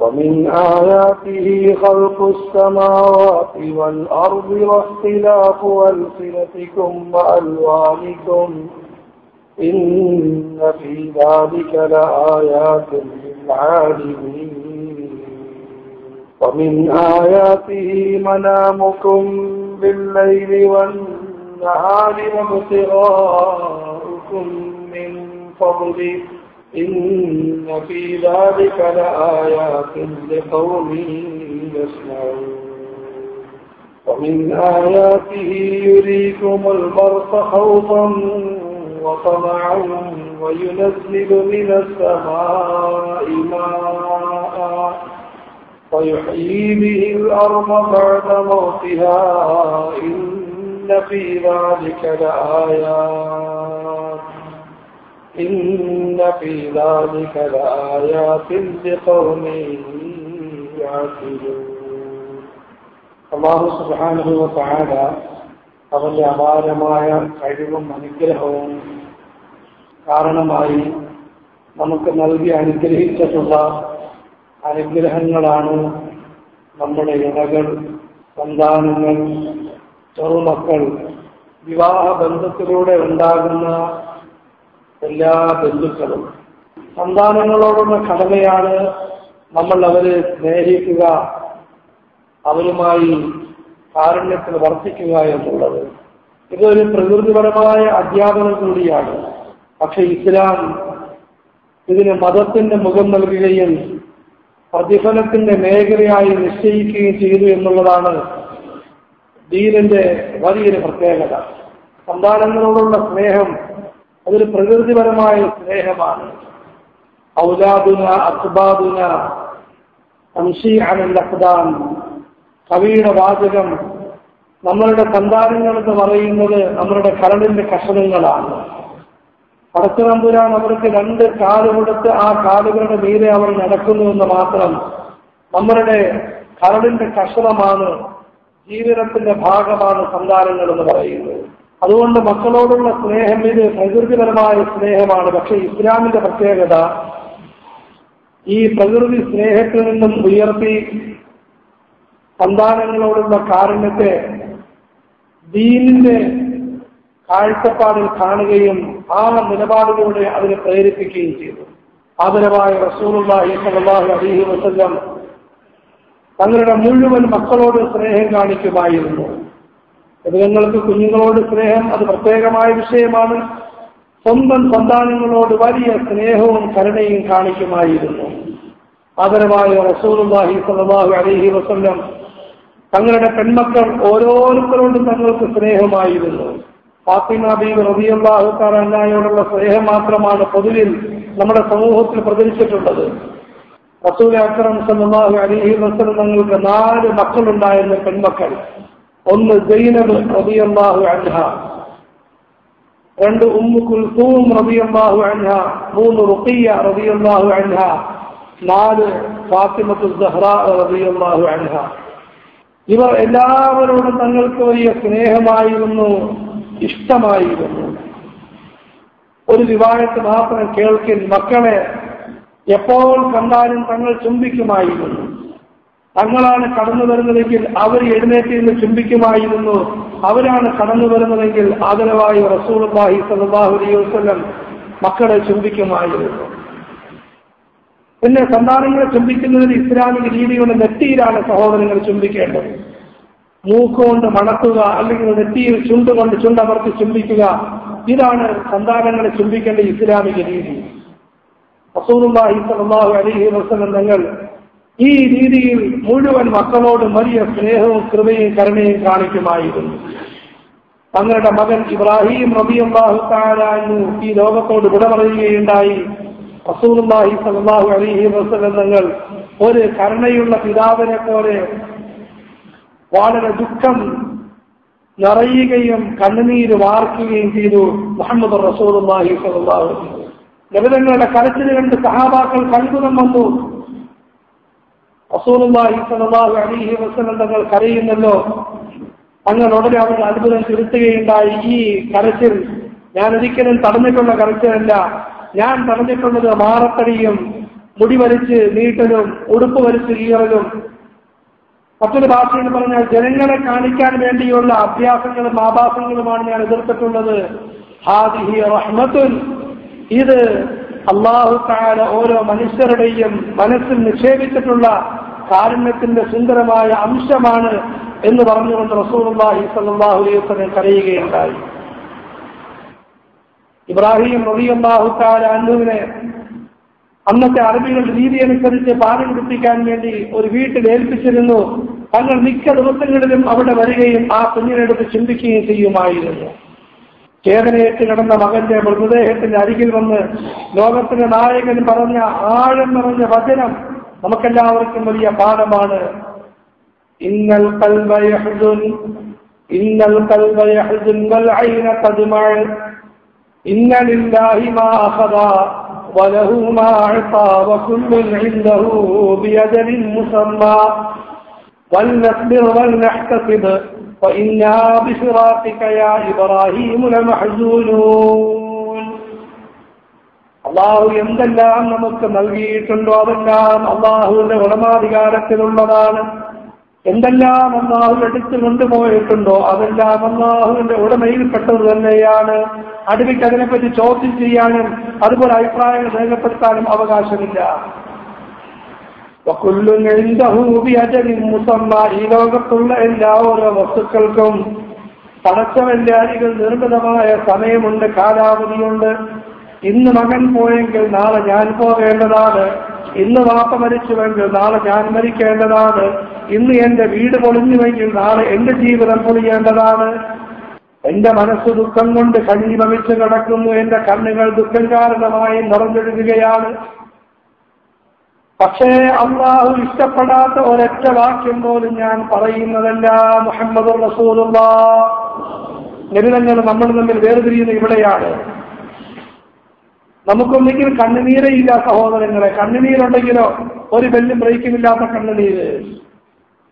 ومن آياته خلق السماوات والأرض واختلاف ألسنتكم وألوانكم إن في ذلك لآيات للعالمين. ومن آياته منامكم بالليل والنهار وابتغاؤكم من فضله. إن في ذلك لآيات لقوم يسمعون. ومن آياته يريكم البرق خوفا وطمعا وينزل من السماء ماء ويحيي به الأرض بعد موتها. إن في ذلك لآيات إن في ذلك لآيات لقوم يعقلون അള്ളാഹു സുബാനുഭവ താഴ അവന്റെ അപാരമായ കഴിവും അനുഗ്രഹവും കാരണമായി നമുക്ക് നൽകി അനുഗ്രഹിച്ചിട്ടുള്ള അനുഗ്രഹങ്ങളാണ് നമ്മുടെ ഇണകൾ സന്താനങ്ങൾ ചെറുമക്കൾ വിവാഹ ബന്ധത്തിലൂടെ ഉണ്ടാകുന്ന എല്ലാ ബന്ധുക്കളും സന്താനങ്ങളോടുള്ള കടമയാണ് നമ്മൾ അവരെ സ്നേഹിക്കുക അവരുമായി കാരുണ്യത്തിൽ വർദ്ധിക്കുക എന്നുള്ളത്. ഇതൊരു പ്രകൃതിപരമായ അധ്യാപനം കൂടിയാണ്. പക്ഷെ ഇസ്ലാം ഇതിന് മതത്തിന്റെ മുഖം നൽകുകയും പ്രതിഫലത്തിന്റെ മേഖലയായി നിശ്ചയിക്കുകയും ചെയ്തു എന്നുള്ളതാണ് ദീനിന്റെ വലിയൊരു പ്രത്യേകത. സന്താനങ്ങളോടുള്ള സ്നേഹം അതൊരു പ്രകൃതിപരമായ സ്നേഹമാണ്. ഔലാദുന അസ്ബാദുന അഖ്ദാൻ കവിയുടെ വാചകം നമ്മളുടെ സന്താനങ്ങൾ എന്ന് പറയുന്നത് നമ്മളുടെ കരളിന്റെ കഷണങ്ങളാണ്. പടച്ചതമ്പുരാൻ അവർക്ക് രണ്ട് കാൽ കൊടുത്ത് ആ കാലുകളുടെ മീതെ അവർ നടക്കുന്നു എന്ന് മാത്രം നമ്മളുടെ കരളിന്റെ കഷണമാണ് ജീവിതത്തിന്റെ ഭാഗമാണ് സന്താനങ്ങൾ എന്ന് പറയുന്നത്. അതുകൊണ്ട് മക്കളോടുള്ള സ്നേഹം ഇത് പ്രകൃതിപരമായ സ്നേഹമാണ്. പക്ഷെ ഇസ്ലാമിന്റെ പ്രത്യേകത ഈ പ്രകൃതി സ്നേഹത്തിൽ നിന്നും ഉയർത്തി സന്താനങ്ങളോടുള്ള കാരുണ്യത്തെ ദീനിന്റെ കാഴ്ചപ്പാടിൽ കാണുകയും ആ നിലപാടിലൂടെ അതിനെ പ്രേരിപ്പിക്കുകയും ചെയ്തു. ആദരവായ റസൂലുള്ളാഹി സല്ലല്ലാഹു അലൈഹി വസല്ലം തങ്ങളുടെ മുഴുവൻ മക്കളോട് സ്നേഹം കാണിക്കുമായിരുന്നു. മൃഗങ്ങൾക്ക് കുഞ്ഞുങ്ങളോട് സ്നേഹം അത് പ്രത്യേകമായ വിഷയമാണ്. സ്വന്തം സന്താനങ്ങളോട് വലിയ സ്നേഹവും കരുണയും കാണിക്കുമായിരുന്നു. ആദരവായ റസൂലുള്ളാഹി സ്വല്ലല്ലാഹു അലൈഹി വസല്ലം തങ്ങളുടെ പെൺമക്കൾ ഓരോരുത്തരോടും തങ്ങൾക്ക് സ്നേഹമായിരുന്നു. ഫാത്തിമ ബീബ് റബിയുള്ളാഹു താലായോടുള്ള സ്നേഹം മാത്രമാണ് പൊതുവിൽ നമ്മുടെ സമൂഹത്തിൽ പ്രചരിച്ചിട്ടുള്ളത്. റസൂൽ അക്രം സല്ലല്ലാഹു അലൈഹി വസല്ലം തങ്ങൾക്ക് നാല് മക്കളുണ്ടായിരുന്ന പെൺമക്കൾ. ഒന്ന് ജൈനബ് റബിയല്ലാഹു അൻഹ. രണ്ട് ഉമ്മു കുൽസൂം റബിയല്ലാഹു അൻഹ. മൂന്ന് റുഖിയ റബിയല്ലാഹു അൻഹ. നാല് ഫാത്തിമത്തു സഹ്റ റബിയല്ലാഹു അൻഹ. ഇവർ എല്ലാവരോടും തങ്ങൾക്ക് വലിയ സ്നേഹമായിരുന്നു ഇഷ്ടമായിരുന്നു. ഒരു വിവാഹത്തെ മാത്രം കേൾക്കിൻ മക്കളെ എപ്പോൾ കണ്ടാലും തങ്ങൾ ചുംബിക്കുമായിരുന്നു. തങ്ങളാണ് കടന്നു വരുന്നതെങ്കിൽ അവർ എഴുന്നേറ്റ് നിന്ന് ചുംബിക്കുമായിരുന്നു അവരാണ് കടന്നു വരുന്നതെങ്കിൽ ആദരവായി അലൈഹി വസല്ലം മക്കളെ ചുംബിക്കുമായിരുന്നു പിന്നെ സന്താനങ്ങളെ ചുംബിക്കുന്നതിന് ഇസ്ലാമിക രീതിയുടെ നെറ്റിയിലാണ് സഹോദരങ്ങൾ ചുംബിക്കേണ്ടത് മൂക്കുകൊണ്ട് മണക്കുക അല്ലെങ്കിൽ നെറ്റിയിൽ ചുണ്ടുകൊണ്ട് ചുണ്ടമർത്തി ചുംബിക്കുക ഇതാണ് സന്താനങ്ങളെ ചുംബിക്കേണ്ട ഇസ്ലാമിക രീതി. റസൂലുള്ളാഹി ഈ അലൈഹി വസല്ലം തങ്ങൾ ഈ രീതിയിൽ മുഴുവൻ മക്കളോട് വലിയ സ്നേഹവും കൃപയും കരുണയും കാണിക്കുമായിരുന്നു. തങ്ങളുടെ മകൻ ഇബ്രാഹിം റബിയല്ലാഹു താലാനു ഈ ലോകത്തോട് വിട പറയുകയുണ്ടായി. റസൂലുള്ളാഹി സ്വല്ലല്ലാഹു അലൈഹി വസലങ്ങൾ ഒരു കരുണയുള്ള പിതാവിനെ പോലെ വളരെ ദുഃഖം നിറയുകയും കണ്ണുനീര് വാർക്കുകയും ചെയ്തു മുഹമ്മദ് അലൈഹി വസല്ലം. നബിതങ്ങളുടെ കരച്ചിൽ കണ്ട് സഹാബാക്കൾ കൽബുതം വന്നു. സ്വല്ലല്ലാഹു അലൈഹി വസല്ലം തങ്ങൾ കരയുന്നല്ലോ. അങ്ങനെ ഉടനെ അവർ അത്ഭുതം ചെലുത്തുകയുണ്ടായി ഈ കരച്ചിൽ ഞാൻ ഒരിക്കലും തടഞ്ഞിട്ടുള്ള കരച്ചിലല്ല. ഞാൻ തടഞ്ഞിട്ടുള്ളത് മാറത്തടിയും മുടി വലിച്ച് നീട്ടലും ഉടുപ്പ് വലിച്ച് കീറലും. മറ്റൊരു ഭാഷയിൽ പറഞ്ഞാൽ ജനങ്ങളെ കാണിക്കാൻ വേണ്ടിയുള്ള അഭ്യാസങ്ങളും ആഭാസങ്ങളുമാണ് ഞാൻ എതിർത്തിട്ടുള്ളത്. ഹാദിഹി റഹ്മത്തുൻ. ഇത് അള്ളാഹു താല ഓരോ മനുഷ്യരുടെയും മനസ്സിൽ നിക്ഷേപിച്ചിട്ടുള്ള കാരുണ്യത്തിന്റെ സുന്ദരമായ അംശമാണ് എന്ന് പറഞ്ഞുകൊണ്ട് റസൂലുള്ളാഹി സ്വല്ലല്ലാഹു അലൈഹി വസല്ലം കരയുകയുണ്ടായി. ഇബ്രാഹിം തആല അന്നുവിനെ അന്നത്തെ അറബികളുടെ രീതി അനുസരിച്ച് പാലം കുടിപ്പിക്കാൻ വേണ്ടി ഒരു വീട്ടിൽ ഏൽപ്പിച്ചിരുന്നു. തങ്ങൾ മിക്ക ദിവസങ്ങളിലും അവിടെ വരികയും ആ കുഞ്ഞിനെടുത്ത് ചിന്തിക്കുകയും ചെയ്യുമായിരുന്നു. ചേതനയേറ്റ് കിടന്ന മകന്റെ മൃതദേഹത്തിന്റെ അരികിൽ വന്ന് ലോകത്തിന്റെ നായകൻ പറഞ്ഞ ആഴം നിറഞ്ഞ വചനം നമുക്കെല്ലാവർക്കും വലിയ പാഠമാണ് ഇന്നൽ കൽബ യഹ്സുൻ ഇന്നൽ കൽബ യഹ്സുൻ വൽ ഐന തദ്മഅ ഇന്ന ലില്ലാഹി മാ അഖദ وله ما أعطى وكل عنده بأجل مسمى ولنصبر ولنحتسب وإنا بفراقك يا إبراهيم لمحزونون അള്ളാഹു എന്തെല്ലാം നമുക്ക് നൽകിയിട്ടുണ്ടോ അതെല്ലാം അള്ളാഹുവിന്റെ ഉടമാധികാരത്തിലുള്ളതാണ്. എന്തെല്ലാം അള്ളാഹു എടുത്തു കൊണ്ടുപോയിട്ടുണ്ടോ അതെല്ലാം അള്ളാഹുവിന്റെ ഉടമയിൽപ്പെട്ടത് തന്നെയാണ്. അടുവിക്ക് അതിനെപ്പറ്റി ചോദ്യം ചെയ്യാനും അതുപോലെ അഭിപ്രായങ്ങൾ രേഖപ്പെടുത്താനും അവകാശമില്ല. ഈ ലോകത്തുള്ള എല്ലാ ഓരോ വസ്തുക്കൾക്കും പടച്ചവല്ലാരികൾ നിർമ്മിതമായ സമയമുണ്ട് കാലാവധിയുണ്ട്. ഇന്ന് മകൻ പോയെങ്കിൽ നാളെ ഞാൻ പോകേണ്ടതാണ്. ഇന്ന് വാപ്പ മരിച്ചുവെങ്കിൽ നാളെ ഞാൻ മരിക്കേണ്ടതാണ്. ഇന്ന് എന്റെ വീട് പൊളിഞ്ഞുവെങ്കിൽ നാളെ എന്റെ ജീവിതം പൊളിയേണ്ടതാണ്. എന്റെ മനസ്സ് ദുഃഖം കൊണ്ട് കണ്ണീമമിച്ച് കിടക്കുന്നു. എന്റെ കണ്ണുകൾ ദുഃഖം കാരണമായി നിറഞ്ഞൊഴുകുകയാണ്. പക്ഷേ അള്ളാഹു ഇഷ്ടപ്പെടാത്ത ഒരൊറ്റ വാക്യം പോലും ഞാൻ പറയുന്നതല്ല. മുഹമ്മദ് റസൂലുള്ള. നിരുതങ്ങൾ നമ്മൾ തമ്മിൽ വേർതിരിയുന്ന ഇവിടെയാണ്. നമുക്കൊന്നെങ്കിൽ കണ്ണുനീരയില്ല സഹോദരങ്ങളെ. കണ്ണുനീരുണ്ടെങ്കിലോ ഒരു ബെല്ലും ബ്രേക്കുമില്ലാത്ത കണ്ണുനീര്.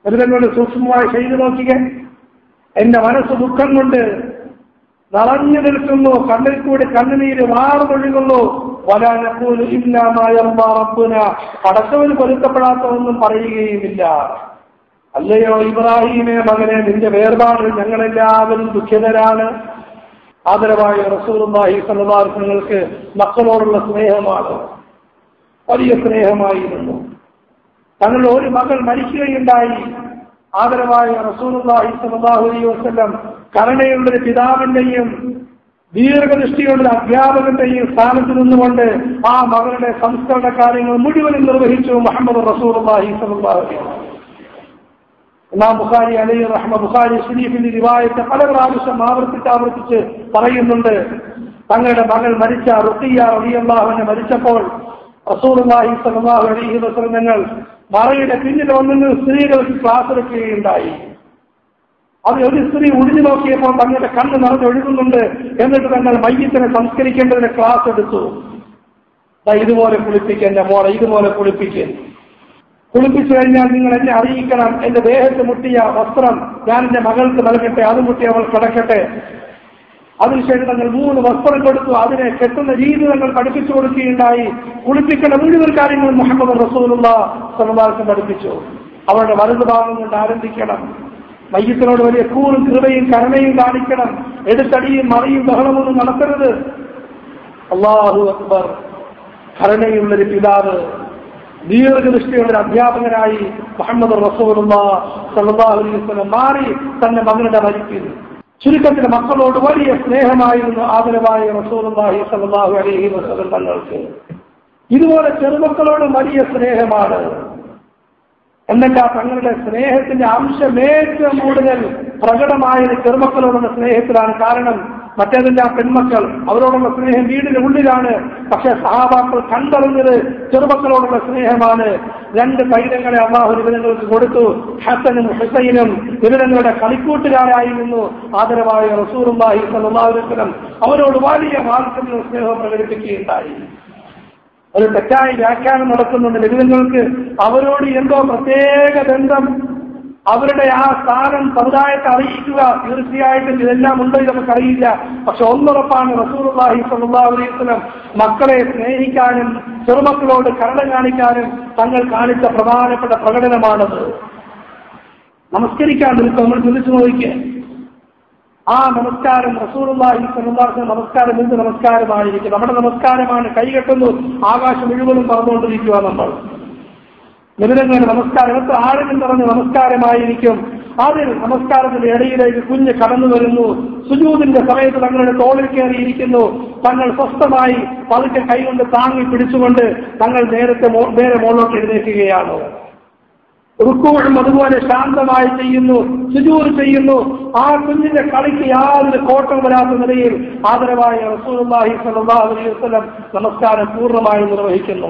നിരന്തങ്ങളുടെ സൂക്ഷ്മമായി ചെയ്തു നോക്കിക്കേ. എന്റെ മനസ്സ് ദുഃഖം കൊണ്ട് നിറഞ്ഞു നിൽക്കുന്നു. കണ്ണിൽ കൂടി കണ്ണുനീര് വാർന്നൊഴുകുന്നു. വലാനക്കൂൽ ഇല്ലാമായ റബ്ബുന. പൊരുത്തപ്പെടാത്ത ഒന്നും പറയുകയുമില്ല. അല്ലയോ ഇബ്രാഹീമേ മകനെ നിന്റെ വേർപാടിൽ ഞങ്ങളെല്ലാവരും ദുഃഖിതരാണ്. ആദരവായ സല്ലല്ലാഹു നിങ്ങൾക്ക് മക്കളോടുള്ള സ്നേഹമാണ്. വലിയ സ്നേഹമായിരുന്നു. തങ്ങളുടെ ഒരു മകൾ മരിക്കുകയുണ്ടായി. ആദരവായ അലൈഹി വസല്ലം കരുണയുള്ളൊരു പിതാവിന്റെയും ദീർഘദൃഷ്ടിയുള്ള അധ്യാപകന്റെയും സ്ഥാനത്ത് നിന്നുകൊണ്ട് ആ മകളുടെ സംസ്കരണ കാര്യങ്ങൾ മുഴുവനും നിർവഹിച്ചു മുഹമ്മദ് അലൈഹി വസല്ലം. ഇമാം ബുഖാരി അലൈഹി റഹ്മ ബുഖാരി ഷരീഫിന്റെ റിവായത്ത് പല പ്രാവശ്യം ആവർത്തിച്ച് ആവർത്തിച്ച് പറയുന്നുണ്ട്. തങ്ങളുടെ മകൾ മരിച്ച റുഖിയ റളിയല്ലാഹുവിനെ മരിച്ചപ്പോൾ റസൂലുള്ളാഹി സ്വല്ലല്ലാഹു അലൈഹി വസല്ലം ഞങ്ങൾ മറയുടെ പിന്നിൽ വന്നിട്ട് സ്ത്രീകൾക്ക് ക്ലാസ് എടുക്കുകയുണ്ടായി അത് ഒരു സ്ത്രീ ഒഴിഞ്ഞു നോക്കിയപ്പോൾ തങ്ങളുടെ കണ്ണ് നിറഞ്ഞൊഴുകുന്നുണ്ട് എന്നിട്ട് തങ്ങൾ മയ്യത്തിനെ സംസ്കരിക്കേണ്ടതിന് ക്ലാസ് എടുത്തു. ഇതുപോലെ കുളിപ്പിക്കുക എന്റെ മോളെ ഇതുപോലെ കുളിപ്പിക്കുക കുളിപ്പിച്ചു കഴിഞ്ഞാൽ നിങ്ങൾ എന്നെ അറിയിക്കണം. എന്റെ ദേഹത്ത് മുട്ടിയ വസ്ത്രം ഞാൻ എന്റെ മകൾക്ക് നൽകട്ടെ അത് മുട്ടി അവൾ കിടക്കട്ടെ. അതിനുശേഷം തങ്ങൾ മൂന്ന് വസ്ത്രം കൊടുത്തു. അതിനെ കെട്ടുന്ന രീതി തങ്ങൾ പഠിപ്പിച്ചു കൊടുക്കുകയുണ്ടായി. കുളിപ്പിക്കേണ്ട മുഴുവൻ കാര്യങ്ങളും മുഹമ്മദ് റസൂലുള്ള സമുദായത്തിൽ പഠിപ്പിച്ചു. അവരുടെ വലതു ഭാഗം കൊണ്ട് ആരംഭിക്കണം. മയ്യത്തിനോട് വലിയ കൂറും കൃപയും കരുണയും കാണിക്കണം. എടുത്തടിയും മറിയും ബഹളമൊന്നും നടത്തരുത്. അള്ളാഹു അക്ബർ. കരുണയുള്ളൊരു പിതാവ് ദീർഘദൃഷ്ടിയുള്ള ഒരു അധ്യാപകനായി മുഹമ്മദ് റസൂറുള്ള വസല്ലം മാറി തന്റെ മകളുടെ വരിക്കുന്നു ചുരുക്കത്തിൽ മക്കളോട് വലിയ സ്നേഹമായിരുന്നു ആദരവായ റസൂലുള്ളാഹി സല്ലല്ലാഹു അലൈഹി വസല്ലം തങ്ങൾക്ക്. ഇതുപോലെ ചെറുമക്കളോട് വലിയ സ്നേഹമാണ്. എന്നല്ല തങ്ങളുടെ സ്നേഹത്തിന്റെ അംശം ഏറ്റവും കൂടുതൽ പ്രകടമായത് ചെറുമക്കളോടുള്ള സ്നേഹത്തിലാണ്. കാരണം മറ്റേതിന്റെ ആ പെൺമക്കൾ അവരോടുള്ള സ്നേഹം വീടിന്റെ ഉള്ളിലാണ്. പക്ഷെ സഹാബാക്കൾ കണ്ടറിഞ്ഞത് ചെറുമക്കളോടുള്ള സ്നേഹമാണ്. രണ്ട് പൈതങ്ങളെ അള്ളാഹു നിബിധങ്ങൾക്ക് കൊടുത്തു. ഹസനും ഹുസൈനും നിബിധങ്ങളുടെ കളിക്കൂട്ടുകാരായിരുന്നു ആദരവായ റസൂറും സല്ലാസ്ലം അവരോട് വലിയ വാത്സല്യവും സ്നേഹം പ്രകടിപ്പിക്കുകയുണ്ടായി. ഒരു തെറ്റായ വ്യാഖ്യാനം നടക്കുന്നുണ്ട് നിബിധങ്ങൾക്ക് അവരോട് എന്തോ പ്രത്യേക ബന്ധം അവരുടെ ആ സ്ഥാനം സമുദായത്തെ അറിയിക്കുക. തീർച്ചയായിട്ടും ഇതെല്ലാം ഉണ്ടോ നമുക്ക് നമുക്കറിയില്ല. പക്ഷെ ഒന്നുറപ്പാണ് റസൂർഹി സല്ലാ മക്കളെ സ്നേഹിക്കാനും ചെറുമക്കളോട് കരുണ കാണിക്കാനും തങ്ങൾ കാണിച്ച പ്രധാനപ്പെട്ട പ്രകടനമാണത്. നമസ്കരിക്കാൻ നിൽക്കും നമ്മൾ ചിന്തിച്ചു നോക്കിയ ആ നമസ്കാരം റസൂർഹി സല്ലാസ് നമസ്കാരം എന്ത് നമസ്കാരമായിരിക്കും? നമ്മുടെ നമസ്കാരമാണ് കൈകെട്ടുന്നു. ആകാശം മുഴുവനും പറഞ്ഞുകൊണ്ടിരിക്കുക നമ്മൾ. നിബിധങ്ങളുടെ നമസ്കാരം. എത്ര ആഴങ്ങൾ പറഞ്ഞ് നമസ്കാരമായിരിക്കും. അതിൽ നമസ്കാരത്തിന്റെ ഇടയിലേക്ക് കുഞ്ഞ് കടന്നു വരുന്നു. സുജൂതിന്റെ സമയത്ത് തങ്ങളുടെ തോളിൽ കയറിയിരിക്കുന്നു. തങ്ങൾ സ്വസ്ഥമായി പതുക്കെ കൈകൊണ്ട് താങ്ങി പിടിച്ചുകൊണ്ട് തങ്ങൾ നേരത്തെ നേരെ മുകളിലോട്ട് എഴുന്നേൽക്കുകയാണ്. റുക്കുവഴും അതുപോലെ ശാന്തമായി ചെയ്യുന്നു. സുജൂർ ചെയ്യുന്നു. ആ കുഞ്ഞിന്റെ കളിക്ക് യാതൊരു കോട്ടം വരാത്ത നിലയിൽ ആദരവായ സ്വല്ലല്ലാഹു അലൈഹി വസല്ലം നമസ്കാരം പൂർണമായി നിർവഹിക്കുന്നു.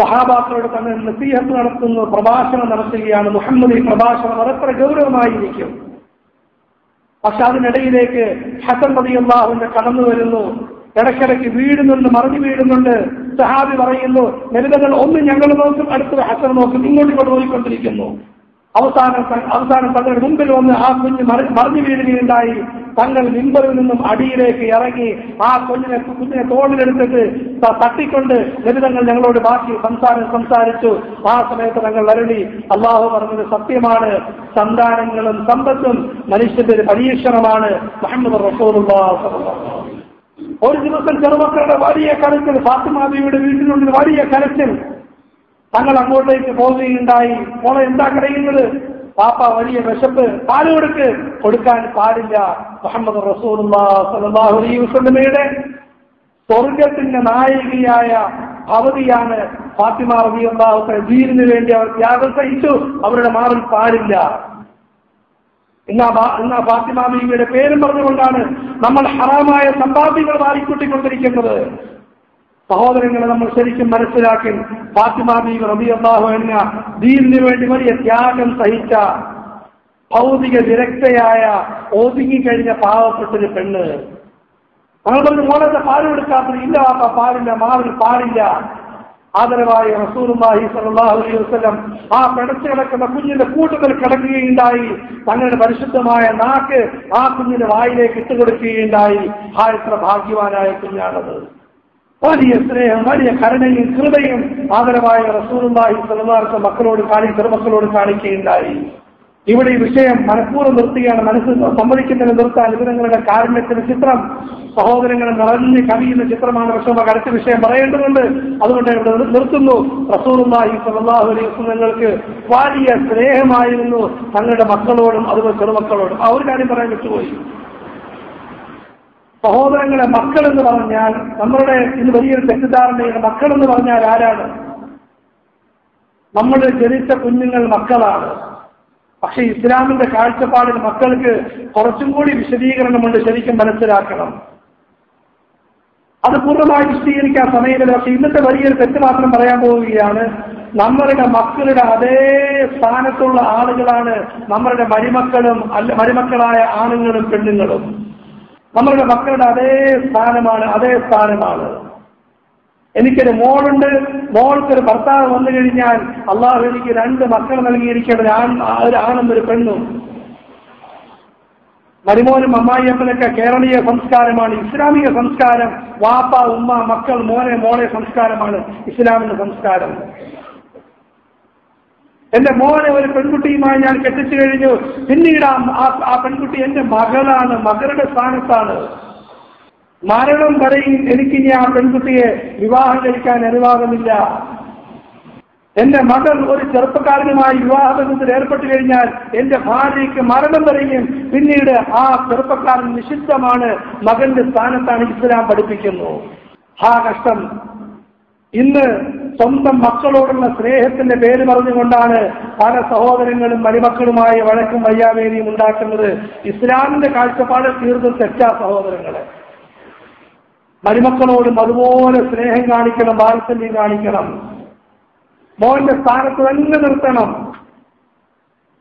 സഹാബാക്കളോട് തന്നെ നസീഹത്ത് നടത്തുന്നു പ്രഭാഷണം നടത്തുകയാണ്. മുഹമ്മദ് ഈ പ്രഭാഷണം അതത്ര ഗൗരവമായിരിക്കും. പക്ഷെ അതിനിടയിലേക്ക് ഹസൻ റളിയല്ലാഹുവിന്റെ കടന്നു വരുന്നു. ഇടയ്ക്കിടയ്ക്ക് വീടുന്നുണ്ട് മറിഞ്ഞു വീടുന്നുണ്ട് സഹാബി പറയുന്നു നിരതകൾ ഒന്ന് ഞങ്ങൾ നോക്കും അടുത്തത് ഹസൻ നോക്കും. ഇങ്ങോട്ട് കൊണ്ട് പോയിക്കൊണ്ടിരിക്കുന്നു അവസാനം അവസാന തങ്ങളുടെ മുമ്പിൽ വന്ന് ആ കുഞ്ഞ് മറി- മറിഞ്ഞു വീഴുകയുണ്ടായി. തങ്ങൾ മിമ്പറിൽ നിന്നും അടിയിലേക്ക് ഇറങ്ങി ആ കുഞ്ഞിനെ കുഞ്ഞിനെ തോളിലെടുത്തിട്ട് തട്ടിക്കൊണ്ട് ലളിതങ്ങൾ ഞങ്ങളോട് ബാക്കി സംസാരം സംസാരിച്ചു. ആ സമയത്ത് ഞങ്ങൾ വരളി. അള്ളാഹു പറഞ്ഞത് സത്യമാണ്. സന്താനങ്ങളും സമ്പത്തും മനുഷ്യന്റെ ഒരു പരീക്ഷണമാണ്. മുഹമ്മദ് വസല്ലം. ഒരു ദിവസം ചെറുമക്കളുടെ വലിയ കരച്ചിൽ ഫാത്തിമാബിയുടെ വീട്ടിനുള്ളിൽ വലിയ കരച്ചിൽ. തങ്ങൾ അങ്ങോട്ടേക്ക് പോവുകയുണ്ടായി മോളെ എന്താ കരയുന്നത്? പാപ്പ വലിയ വിശപ്പ്. പാൽ കൊടുക്ക്. കൊടുക്കാൻ പാടില്ല. മുഹമ്മദ് റസൂർമയുടെ സ്വർഗത്തിന്റെ നായികയായ അവധിയാണ് ഫാത്തിമ റബി അള്ളാഹുത്തെ ദീനിന് വേണ്ടി അവർ ത്യാഗം സഹിച്ചു. അവരുടെ മാറിൽ പാടില്ല. എന്നാ എന്നാ ഫാത്തിമ പേരും പറഞ്ഞുകൊണ്ടാണ് നമ്മൾ ഹറാമായ സമ്പാദ്യങ്ങൾ മാറിക്കൂട്ടിക്കൊണ്ടിരിക്കുന്നത് സഹോദരങ്ങളെ നമ്മൾ ശരിക്കും മനസ്സിലാക്കി. ഫാത്തിമ റബി അള്ളാഹു എന്ന ദീനിനു വേണ്ടി വലിയ ത്യാഗം സഹിച്ച ഭൗതിക വിരക്തയായ ഒതുങ്ങിക്കഴിഞ്ഞ പാവപ്പെട്ടൊരു പെണ്ണ്. നമ്മൾ പറഞ്ഞു മോളത്തെ പാൽ കൊടുക്കാത്തത്? ഇല്ല വാപ്പ പാലില്ല മാവിൽ പാലില്ല. ആദരവായ റസൂലുള്ളാഹി സ്വല്ലല്ലാഹു വസ്ലം ആ പിടച്ചു കിടക്കുന്ന കുഞ്ഞിന്റെ കൂട്ടത്തിൽ കിടക്കുകയുണ്ടായി. തങ്ങളുടെ പരിശുദ്ധമായ നാക്ക് ആ കുഞ്ഞിന്റെ വായിലേക്ക് ഇട്ടുകൊടുക്കുകയുണ്ടായി. ആ എത്ര ഭാഗ്യവാനായ കുഞ്ഞാണത്. വലിയ സ്നേഹം വലിയ കരുണയും കൃപയും ആദരവായ റസൂലുള്ളാഹി സർവാർത്ഥ മക്കളോട് കാണി ചെറുമക്കളോട് കാണിക്കുകയുണ്ടായി. ഇവിടെ ഈ വിഷയം മനഃപൂർവം നിർത്തുകയാണ്. മനസ്സ് സമ്മതിക്കുന്നതിന് നിർത്താൻ ഇവരങ്ങളുടെ കാരുണ്യത്തിന്റെ ചിത്രം സഹോദരങ്ങളെ നിറഞ്ഞ് കവിയുന്ന ചിത്രമാണ് പക്ഷെ നമുക്ക് അടുത്ത വിഷയം പറയേണ്ടതുണ്ട്. അതുകൊണ്ട് ഇവിടെ നിർത്തുന്നു. റസൂലുള്ളാഹി സ്വല്ലല്ലാഹു അലൈഹി വലിയ സ്നേഹമായിരുന്നു. തങ്ങളുടെ മക്കളോടും അതുപോലെ ചെറുമക്കളോടും. ആ ഒരു കാര്യം പറയാൻ വിട്ടുപോയി. സഹോദരങ്ങളെ മക്കൾ എന്ന് പറഞ്ഞാൽ നമ്മളുടെ ഇന്ന് വലിയൊരു തെറ്റിദ്ധാരണയുടെ മക്കൾ എന്ന് പറഞ്ഞാൽ ആരാണ്? നമ്മൾ ജനിച്ച കുഞ്ഞുങ്ങൾ മക്കളാണ്. പക്ഷെ ഇസ്ലാമിന്റെ കാഴ്ചപ്പാടിൽ മക്കൾക്ക് കുറച്ചും കൂടി വിശദീകരണമുണ്ട് ശരിക്കും മനസ്സിലാക്കണം. അത് പൂർണമായി വിശദീകരിക്കാൻ സമയമില്ല. പക്ഷെ ഇന്നത്തെ വലിയൊരു തെറ്റ് മാത്രം പറയാൻ പോവുകയാണ്. നമ്മളുടെ മക്കളുടെ അതേ സ്ഥാനത്തുള്ള ആളുകളാണ് നമ്മളുടെ മരുമക്കളും അല്ല മരുമക്കളായ ആണുങ്ങളും പെണ്ണുങ്ങളും. നമ്മളുടെ മക്കളുടെ അതേ സ്ഥാനമാണ് അതേ സ്ഥാനമാണ്. എനിക്കൊരു മോളുണ്ട്. മോൾക്കൊരു ഭർത്താവ് വന്നു കഴിഞ്ഞാൽ അള്ളാഹു എനിക്ക് രണ്ട് മക്കൾ നൽകിയിരിക്കേണ്ടത് ആൺ ഒരു ആണും ഒരു പെണ്ണും. മരുമോനും അമ്മായിയപ്പനൊക്കെ കേരളീയ സംസ്കാരമാണ്. ഇസ്ലാമിക സംസ്കാരം വാപ്പ ഉമ്മ മക്കൾ മോനെ മോളെ സംസ്കാരമാണ് ഇസ്ലാമിന്റെ സംസ്കാരം. എന്റെ മോനെ ഒരു പെൺകുട്ടിയുമായി ഞാൻ കെട്ടിച്ചു കഴിഞ്ഞു. പിന്നീട് ആ- പെൺകുട്ടി എന്റെ മകളാണ് മകളുടെ സ്ഥാനത്താണ്. മരണം വരെയും എനിക്കിനി ആ പെൺകുട്ടിയെ വിവാഹം കഴിക്കാൻ അനുവാദമില്ല. എന്റെ മകൾ ഒരു ചെറുപ്പക്കാരനുമായി വിവാഹബന്ധത്തിൽ ഏർപ്പെട്ടു കഴിഞ്ഞാൽ എന്റെ ഭാര്യയ്ക്ക് മരണം വരെയും പിന്നീട് ആ ചെറുപ്പക്കാരൻ നിഷിദ്ധമാണ് മകന്റെ സ്ഥാനത്താണ് ഇസ്ലാം പഠിപ്പിക്കുന്നു. ആ കഷ്ടം ഇന്ന് സ്വന്തം മക്കളോടുള്ള സ്നേഹത്തിന്റെ പേര് പറഞ്ഞുകൊണ്ടാണ് പല സഹോദരങ്ങളും മരുമക്കളുമായ വഴക്കും വയ്യാവേലിയും ഉണ്ടാക്കുന്നത് ഇസ്ലാമിന്റെ കാഴ്ചപ്പാട് തീർത്തും തെറ്റാ സഹോദരങ്ങളെ. മരുമക്കളോടും അതുപോലെ സ്നേഹം കാണിക്കണം വാത്സല്യം കാണിക്കണം. മോന്റെ സ്ഥാനത്ത് തന്നെ നിർത്തണം.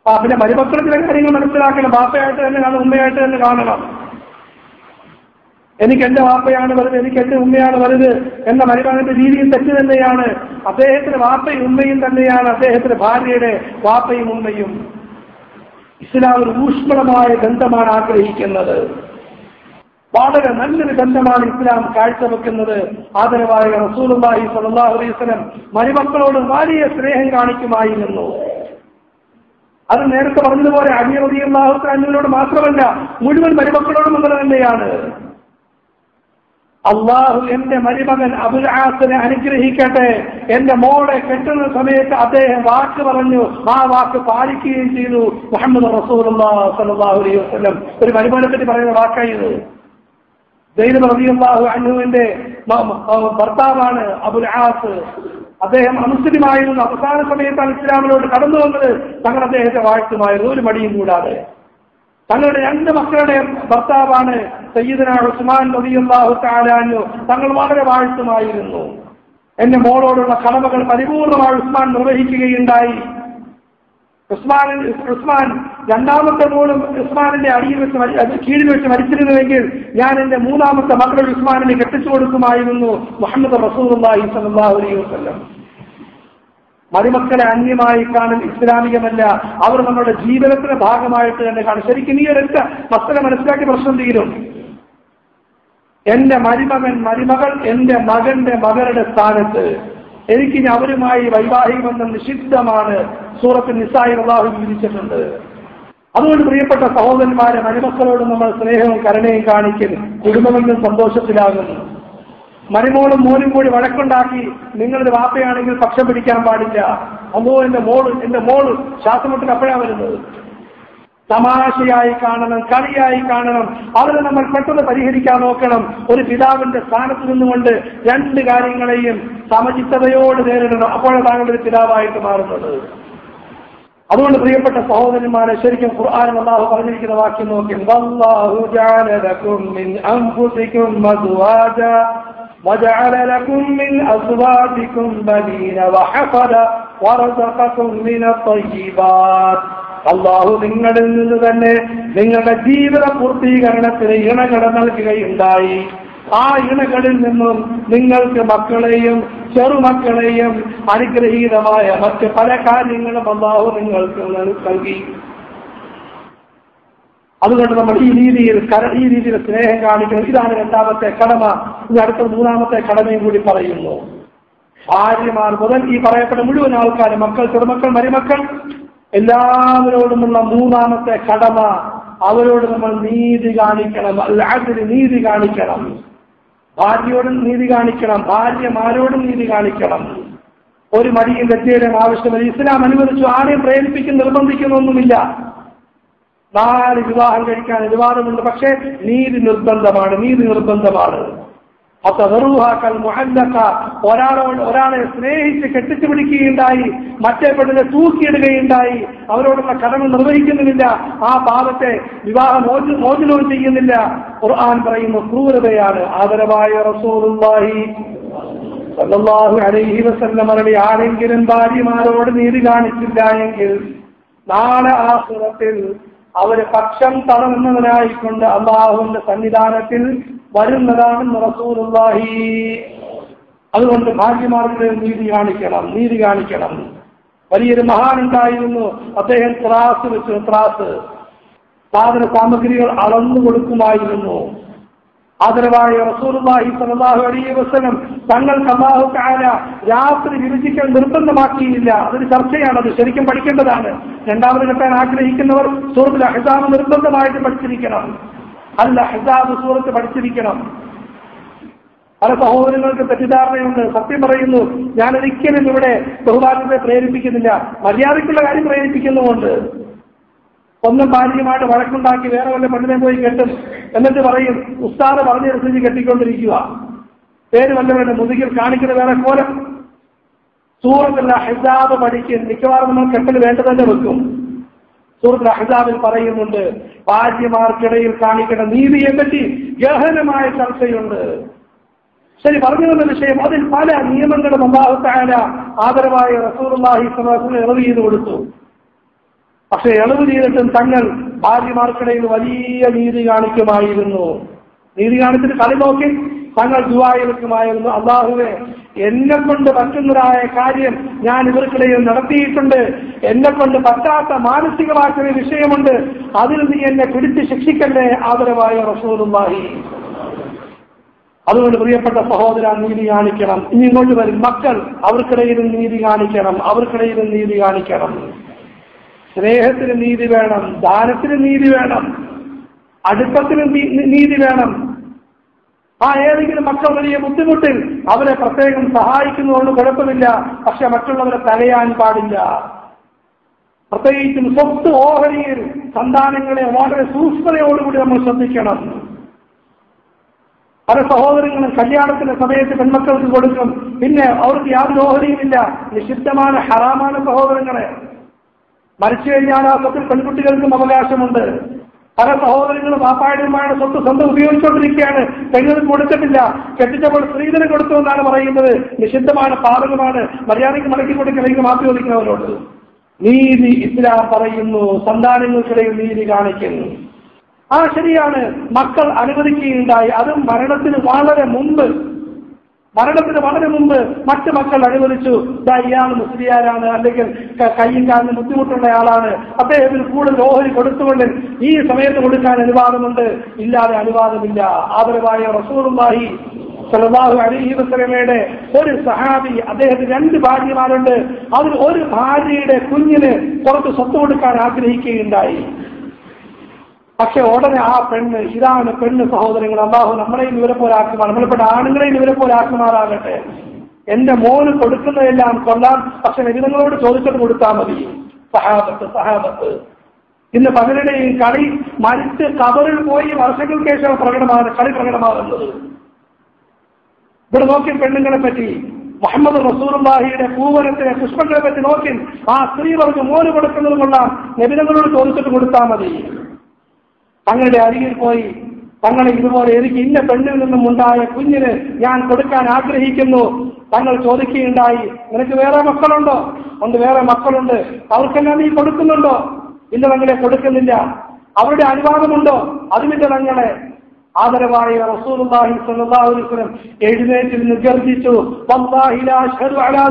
ആ പിന്നെ മരുമക്കൾ ചില കാര്യങ്ങൾ മനസ്സിലാക്കണം. ബാപ്പയായിട്ട് തന്നെ കാണണം ഉമ്മയായിട്ട് തന്നെ കാണണം. എനിക്ക് എന്റെ വാപ്പയാണ് വലുത് എനിക്ക് എന്റെ ഉമ്മയാണ് വലുത് എന്ന മരുമകന്റെ രീതിയിൽ തെറ്റ് തന്നെയാണ്. അദ്ദേഹത്തിന്റെ വാപ്പയും ഉമ്മയും തന്നെയാണ് അദ്ദേഹത്തിന്റെ ഭാര്യയുടെ വാപ്പയും ഉമ്മയും. ഇസ്ലാം ഒരു ഊഷ്മളമായ ബന്ധമാണ് ആഗ്രഹിക്കുന്നത്. വളരെ നല്ലൊരു ബന്ധമാണ് ഇസ്ലാം കാഴ്ചവെക്കുന്നത്. ആദരവായ റസൂലുള്ളാഹി സ്വല്ലല്ലാഹു അലൈഹി വസല്ലം മരുമക്കളോട് വലിയ സ്നേഹം കാണിക്കുമായിരുന്നു അത് നേരത്തെ പറഞ്ഞതുപോലെ അലി അള്ളാഹു മാത്രമല്ല മുഴുവൻ മരുമക്കളോടും അങ്ങനെ തന്നെയാണ്. അള്ളാഹു എന്റെ മരുമകൻ അബുൽ ആസിനെ അനുഗ്രഹിക്കട്ടെ. എന്റെ മോളെ കെട്ടുന്ന സമയത്ത് അദ്ദേഹം വാക്ക് പറഞ്ഞു. ആ വാക്ക് പാലിക്കുകയും ചെയ്തു. മുഹമ്മദ് അലൈഹി വസല്ലം. ഒരു മരുമകനെ പറ്റി പറയുന്ന വാക്കായത് സൈനബ് റളിയല്ലാഹു അനുവിന്റെ ഭർത്താവാണ് അബുൽ ആസ് അദ്ദേഹം അമുസ്ലിമായിരുന്നു. അവസാന സമയത്താണ് ഇസ്ലാമിലോട്ട് കടന്നു വന്നത് തങ്ങൾ അദ്ദേഹത്തെ വാഴ്ത്തുമായിരുന്നു. ഒരു മടിയും കൂടാതെ. തങ്ങളുടെ രണ്ട് മക്കളുടെ ഭർത്താവാണ് സയ്യിദന ഉസ്മാൻ റളിയല്ലാഹു താലാനു തങ്ങൾ വളരെ വാഴ്ത്തുമായിരുന്നു. എന്റെ മോളോടുള്ള കടമകൾ പരിപൂർണമായി ഉസ്മാൻ നിർവഹിക്കുകയുണ്ടായി. ഉസ്മാൻ ഉസ്മാൻ രണ്ടാമത്തെ മോളും ഉസ്മാനിന്റെ അടിയിൽ വെച്ച് കീഴിൽ വെച്ച് മരിച്ചിരുന്നുവെങ്കിൽ ഞാൻ എന്റെ മൂന്നാമത്തെ മകൾ ഉസ്മാനിനെ കെട്ടിച്ചു കൊടുക്കുമായിരുന്നു മുഹമ്മദ് സ്വല്ലല്ലാഹു അലൈഹി വസല്ലം. മരുമക്കളെ അന്യമായി കാണൽ ഇസ്ലാമികമല്ല. അവർ നമ്മുടെ ജീവിതത്തിന്റെ ഭാഗമായിട്ട് തന്നെ കാണും. ശരിക്കും ഈ ഒരൊറ്റ മക്കളെ മനസ്സിലാക്കി പ്രശ്നം തീരും എന്റെ മരുമകൻ മരുമകൾ എന്റെ മകന്റെ മകളുടെ സ്ഥാനത്ത്. എനിക്ക് അവരുമായി വൈവാഹിക ബന്ധം നിഷിദ്ധമാണ്. സൂറത്ത് നിസായി അള്ളാഹു വിധിച്ചിട്ടുണ്ട് അതുകൊണ്ട് പ്രിയപ്പെട്ട സഹോദരന്മാരെ മരുമക്കളോട് നമ്മൾ സ്നേഹവും കരുണയും കാണിക്കും. കുടുംബമെങ്കിലും സന്തോഷത്തിലാകുന്നു. മരുമോളും മോനും കൂടി വഴക്കുണ്ടാക്കി നിങ്ങളുടെ വാപ്പയാണെങ്കിൽ പക്ഷം പിടിക്കാൻ പാടില്ല. അമ്മോ എന്റെ മോൾ എന്റെ മോൾ ശ്വാസമുട്ടിൽ അപ്പോഴാ വരുന്നത്. തമാശയായി കാണണം കളിയായി കാണണം. അവരെ നമ്മൾ പെട്ടെന്ന് പരിഹരിക്കാൻ നോക്കണം. ഒരു പിതാവിന്റെ സ്ഥാനത്ത് നിന്നുകൊണ്ട് രണ്ട് കാര്യങ്ങളെയും സമചിത്തതയോട് നേരിടണം. അപ്പോഴാണ് താങ്കൾ പിതാവായിട്ട് മാറുന്നത്. അതുകൊണ്ട് പ്രിയപ്പെട്ട സഹോദരന്മാരെ ശരിക്കും ഖുർആൻ അള്ളാഹു പറഞ്ഞിരിക്കുന്ന വാക്യം നോക്കി. വല്ലാഹു ജഅല ലക്കും മിൻ അൻഫുസികും അസ്വാജ وجعل لكم من أزواجكم بنين وحفدا ورزقكم من الطيبات അള്ളാഹു നിങ്ങളിൽ നിന്ന് തന്നെ നിങ്ങളുടെ ജീവിത പൂർത്തീകരണത്തിന് ഇണകളെ നൽകുകയുണ്ടായി ആ ഇണകളിൽ നിന്നും നിങ്ങൾക്ക് മക്കളെയും ചെറുമക്കളെയും അനുഗ്രഹീതമായ മറ്റ് പല കാര്യങ്ങളും അള്ളാഹു നിങ്ങൾക്ക് നൽകി അതുകൊണ്ട് നമ്മൾ ഈ രീതിയിൽ ഈ രീതിയിൽ സ്നേഹം കാണിക്കണം. ഇതാണ് രണ്ടാമത്തെ കടമ. ഇത് അടുത്ത മൂന്നാമത്തെ കടമയും കൂടി പറയുന്നു. ഭാര്യമാർ മുതൽ ഈ പറയപ്പെട്ട മുഴുവൻ ആൾക്കാർ മക്കൾ ചെറുമക്കൾ മരുമക്കൾ എല്ലാവരോടുമുള്ള മൂന്നാമത്തെ കടമ. അവരോട് നമ്മൾ നീതി കാണിക്കണം. അല്ലാതിന് നീതി കാണിക്കണം. ഭാര്യയോടും നീതി കാണിക്കണം. ഭാര്യമാരോടും നീതി കാണിക്കണം. ഒരു മടിയും തെറ്റേലും ആവശ്യമില്ല. ഇസ്ലാം അനുവദിച്ചു. ആരെയും പ്രേരിപ്പിക്കും നിർബന്ധിക്കുന്നൊന്നുമില്ല നാല് വിവാഹം കഴിക്കാൻ അനുവാദമുണ്ട്. പക്ഷേ നീതി നിർബന്ധമാണ് നീതി നിർബന്ധമാണ്. ഒരാളോട് ഒരാളെ സ്നേഹിച്ച് കെട്ടിച്ചു പിടിക്കുകയുണ്ടായി മറ്റേ പെണ്ണിനെ തൂക്കിയിടുകയുണ്ടായി അവരോടുള്ള കടമ നിർവഹിക്കുന്നുമില്ല ആ പാപത്തെ വിവാഹ മോച മോചനവും ചെയ്യുന്നില്ല. ഖുർആൻ പറയുന്ന ക്രൂരതയാണ്. ആദരവായ സല്ലല്ലാഹു അലൈഹി ആരെങ്കിലും ഭാര്യമാരോട് നീതി കാണിച്ചില്ല എങ്കിൽ നാളെ ആസുരത്തിൽ അവർ പക്ഷം തടവുന്നവരായിക്കൊണ്ട് അള്ളാഹുവിന്റെ സന്നിധാനത്തിൽ വരുന്നതാണെന്ന് റസൂലുള്ളാഹി. അതുകൊണ്ട് ഭാഗ്യമാർക്ക് നീതി കാണിക്കണം നീതി കാണിക്കണം. വലിയൊരു മഹാനുണ്ടായിരുന്നു. അദ്ദേഹം ത്രാസ് വെച്ചു ത്രാസ്. സാധന സാമഗ്രികൾ അളന്നു കൊടുക്കുമായിരുന്നു. ആദരവായ റസൂലുള്ളാഹി സ്വല്ലല്ലാഹു അലൈഹി വസല്ലം അല്ലാഹു തആല രാത്രി വിഭജിക്കൽ നിർബന്ധമാക്കിയില്ല. അതൊരു ചർച്ചയാണ്. അത് ശരിക്കും പഠിക്കേണ്ടതാണ്. രണ്ടാമത് കിട്ടാൻ ആഗ്രഹിക്കുന്നവർ സൂറത്തിൽ അഹിതാബ് നിർബന്ധമായിട്ട് പഠിച്ചിരിക്കണം. അല്ല അഹ്സാബ് സൂറത്ത് പഠിച്ചിരിക്കണം. പല സഹോദരങ്ങൾക്ക് തെറ്റിദ്ധാരണയുണ്ട്. സത്യം പറയുന്നു ഞാൻ ഒരിക്കലും ഇവിടെ ബഹുമാനത്തെ പ്രേരിപ്പിക്കുന്നില്ല. മര്യാദയ്ക്കുള്ള കാര്യം പ്രേരിപ്പിക്കുന്നുമുണ്ട് സ്വന്തം ഭാര്യയുമായിട്ട് വഴക്കുണ്ടാക്കി വേറെ വല്ല പെണ്ണിനെ പോയി കെട്ടും. എന്നിട്ട് പറയും ഉസ്താദ് പറഞ്ഞ പറഞ്ഞനുസരിച്ച് കെട്ടിക്കൊണ്ടിരിക്കുക. പേര് വല്ലവരുടെ മുതുകിൽ കാണിക്കുന്ന വേറെ കോലം. സൂറത്തുൽ ഹിജാബ് പഠിക്കും. മിക്കവാറും നമ്മൾ കെട്ടിൽ വേണ്ട തന്നെ വെക്കും. സൂറത്തുൽ അഹ്സാബിൽ പറയുന്നുണ്ട് ഭാര്യമാർക്കിടയിൽ കാണിക്കേണ്ട നീതിയെ പറ്റി ഗഹനമായ ചർച്ചയുണ്ട്. ശരി പറഞ്ഞു വന്ന വിഷയം അതിൽ പല നിയമങ്ങളും അള്ളാഹുത്തായ ആദരവായ റസൂർ സമൂഹത്തിന് ഇളവ് ചെയ്ത് കൊടുത്തു. പക്ഷെ ഇളവ് ചെയ്തിട്ടും തങ്ങൾ ഭാര്യമാർക്കിടയിൽ വലിയ നീതി കാണിക്കുമായിരുന്നു. നീതി കാണിച്ചിട്ട് കളി നോക്കി. തങ്ങൾ ദുവായിരിക്കുമായിരുന്നു അള്ളാഹുവെ എന്നെ കൊണ്ട് പറ്റുന്നതായ കാര്യം ഞാൻ ഇവർക്കിടയിൽ നടത്തിയിട്ടുണ്ട്. എന്നെ കൊണ്ട് പറ്റാത്ത മാനസികമാക്കുന്ന വിഷയമുണ്ട്. അതിൽ നീ എന്നെ പിടിച്ച് ശിക്ഷിക്കണ്ടേ? ആദരവായ റസൂലുള്ളാഹി. അതുകൊണ്ട് പ്രിയപ്പെട്ട സഹോദര നീതി കാണിക്കണം. ഇനി ഇങ്ങോട്ട് വരും. മക്കൾ അവർക്കിടയിലും നീതി കാണിക്കണം. അവർക്കിടയിലും നീതി കാണിക്കണം. സ്നേഹത്തിന് നീതി വേണം ദാനത്തിന് നീതി വേണം അടുപ്പത്തിന് നീതി വേണം. ആ ഏതെങ്കിലും മക്കൾ വലിയ ബുദ്ധിമുട്ടിൽ അവരെ പ്രത്യേകം സഹായിക്കുന്നതുകൊണ്ട് കുഴപ്പമില്ല പക്ഷെ മറ്റുള്ളവരെ തലയാൻ പാടില്ല. പ്രത്യേകിച്ചും സ്വത്ത് ഓഹരിയിൽ സന്താനങ്ങളെ വളരെ സൂക്ഷ്മതയോടുകൂടി നമ്മൾ ശ്രദ്ധിക്കണം. പല സഹോദരങ്ങളും കല്യാണത്തിന്റെ സമയത്ത് പെൺമക്കൾക്ക് കൊടുക്കും. പിന്നെ അവർക്ക് യാതൊരു ഓഹരിയുമില്ല. നിഷിദ്ധമാണ് ഹറാമാണ് സഹോദരങ്ങളെ. മരിച്ചു കഴിഞ്ഞാൽ ആ സ്വത്തിൽ പെൺകുട്ടികൾക്കും അവകാശമുണ്ട്. പല സഹോദരങ്ങളും വാപ്പായുടെയുമായ സ്വത്ത് സ്വന്തം ഉപയോഗിച്ചുകൊണ്ടിരിക്കുകയാണ്. പെണ്ണുങ്ങൾക്ക് കൊടുത്തിട്ടില്ല. കെട്ടിച്ചപ്പോൾ സ്ത്രീധനം കൊടുത്തു എന്നാണ് പറയുന്നത്. നിഷിദ്ധമാണ് പാതകമാണ്. മര്യാദയ്ക്ക് മടക്കി കൊടുക്കണമെങ്കിൽ മാറ്റി ചോദിക്കുന്നവരോട് നീതി ഇസ്ലാം പറയുന്നു. സന്താനങ്ങൾക്കിടയിൽ നീതി കാണിക്കുന്നു. ആ ശരിയാണ്. മക്കൾ അനുവദിക്കുകയുണ്ടായി. അതും മരണത്തിന് വളരെ മുമ്പ്. മരണത്തിന് വളരെ മുമ്പ് മറ്റു മക്കൾ അനുവദിച്ചു ഇയാൾ മുസ്ലിയാരാണ്. അല്ലെങ്കിൽ കൈയും കാലിന് ബുദ്ധിമുട്ടുള്ള ആളാണ്. അദ്ദേഹത്തിന് കൂടുതൽ ഓഹരി കൊടുത്തുകൊണ്ട് ഈ സമയത്ത് കൊടുക്കാൻ അനുവാദമുണ്ട്. ഇല്ലാതെ അനുവാദമില്ല. ആദരവായ റസൂറുമായി സല്ലല്ലാഹു അലൈഹി ഒരു സഹാബി അദ്ദേഹത്തിന് രണ്ട് ഭാര്യമാരുണ്ട്. അതിൽ ഒരു ഭാര്യയുടെ കുഞ്ഞിന് പുറത്ത് സ്വത്ത് കൊടുക്കാൻ ആഗ്രഹിക്കുകയുണ്ടായി. പക്ഷെ ഉടനെ ആ പെണ്ണ് ഇതാണ് പെണ്ണ് സഹോദരങ്ങൾ. അള്ളാഹു നമ്മളെയും ഇവരെ പോലെ ആക്കുമാർ നമ്മളിപ്പെട്ട ആണുങ്ങളെയും ഇവരെ പോലെ ആക്കുമാറാകട്ടെ. എന്റെ മോന് കൊടുക്കുന്നതെല്ലാം കൊള്ളാം. പക്ഷെ നിങ്ങളോട് ചോദിച്ചിട്ട് കൊടുത്താൽ മതി. സഹാബത്ത് സഹാബത്ത്. ഇന്ന് പലരുടെയും കളി മരിച്ച് കബറിൽ പോയി വർഷങ്ങൾക്ക് ശേഷം പ്രകടമാണ് കളി പ്രകടമാകുന്നത്. ഇവിടെ നോക്കി പെണ്ണുങ്ങളെ പറ്റി മുഹമ്മദ് റസൂർബാഹിയുടെ പൂവനത്തിലെ പുഷ്പങ്ങളെ പറ്റി നോക്കി ആ സ്ത്രീ പറഞ്ഞു മോന് കൊടുക്കുന്നത് കൊള്ളാം. ചോദിച്ചിട്ട് കൊടുത്താൽ മതി. തങ്ങളുടെ അരികിൽ പോയി തങ്ങളെ ഇതുപോലെ എനിക്ക് ഇന്ന പെണ്ണിൽ നിന്നും ഉണ്ടായ കുഞ്ഞിന് ഞാൻ കൊടുക്കാൻ ആഗ്രഹിക്കുന്നു. തങ്ങൾ ചോദിക്കുകയുണ്ടായി നിനക്ക് വേറെ മക്കളുണ്ടോ? ഉണ്ട് വേറെ മക്കളുണ്ട്. അവർക്കെല്ലാം നീ കൊടുക്കുന്നുണ്ടോ? ഇല്ല തങ്ങളെ കൊടുക്കുന്നില്ല. അവരുടെ അനുവാദമുണ്ടോ? അതുമില്ല തങ്ങളെ. ആദരവായ റസൂലുള്ളാഹി സ്വല്ലല്ലാഹു അലൈഹി വസല്ലം എഴുന്നേറ്റ് അലാ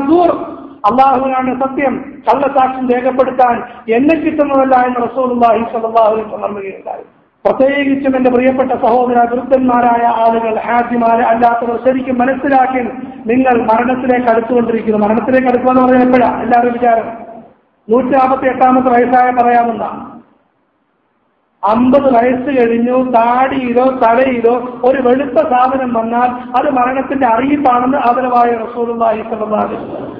അള്ളാഹുവിനാണ് സത്യം. കള്ളസാക്ഷ്യം രേഖപ്പെടുത്താൻ എന്നെ കിട്ടുന്നതല്ല എന്ന് റസൂലുള്ളാഹി സ്വല്ലല്ലാഹു അലൈഹി വസല്ലം പറയുകയുണ്ടായി പ്രത്യേകിച്ചും എന്റെ പ്രിയപ്പെട്ട സഹോദര വൃദ്ധന്മാരായ ആളുകൾ ഹാജിമാരെ അല്ലാത്തവർ ശരിക്കും മനസ്സിലാക്കി നിങ്ങൾ മരണത്തിലേക്ക് അടുത്തുകൊണ്ടിരിക്കുന്നു. മരണത്തിലേക്ക് അടുക്കുക എന്ന് പറഞ്ഞാൽ എപ്പോഴാ? എല്ലാവരും വിചാരം. നൂറ്റി നാൽപ്പത്തി എട്ടാമത്തെ വയസ്സായ പറയാമെന്ന. അമ്പത് വയസ്സ് കഴിഞ്ഞു താടിയിലോ തലയിലോ ഒരു വെളുത്ത സാധനം വന്നാൽ അത് മരണത്തിന്റെ അറിയിപ്പാണെന്ന് ആദരവായ റസൂലുള്ളാഹി സ്വല്ലല്ലാഹു അലൈഹി വസല്ലം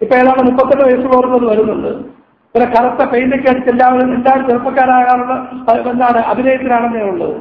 ഇപ്പൊ ഏതാണ്ട് മുപ്പത്തെട്ട് വയസ്സുള്ളവർക്ക് വരുന്നുണ്ട്. പിന്നെ കറുത്ത പെയിന്റൊക്കെ അടിച്ച് എല്ലാവരും എല്ലാവരും ചെറുപ്പക്കാരാകാനുള്ള എന്താണ് അഭിനയത്തിലാണെന്നേ ഉള്ളത്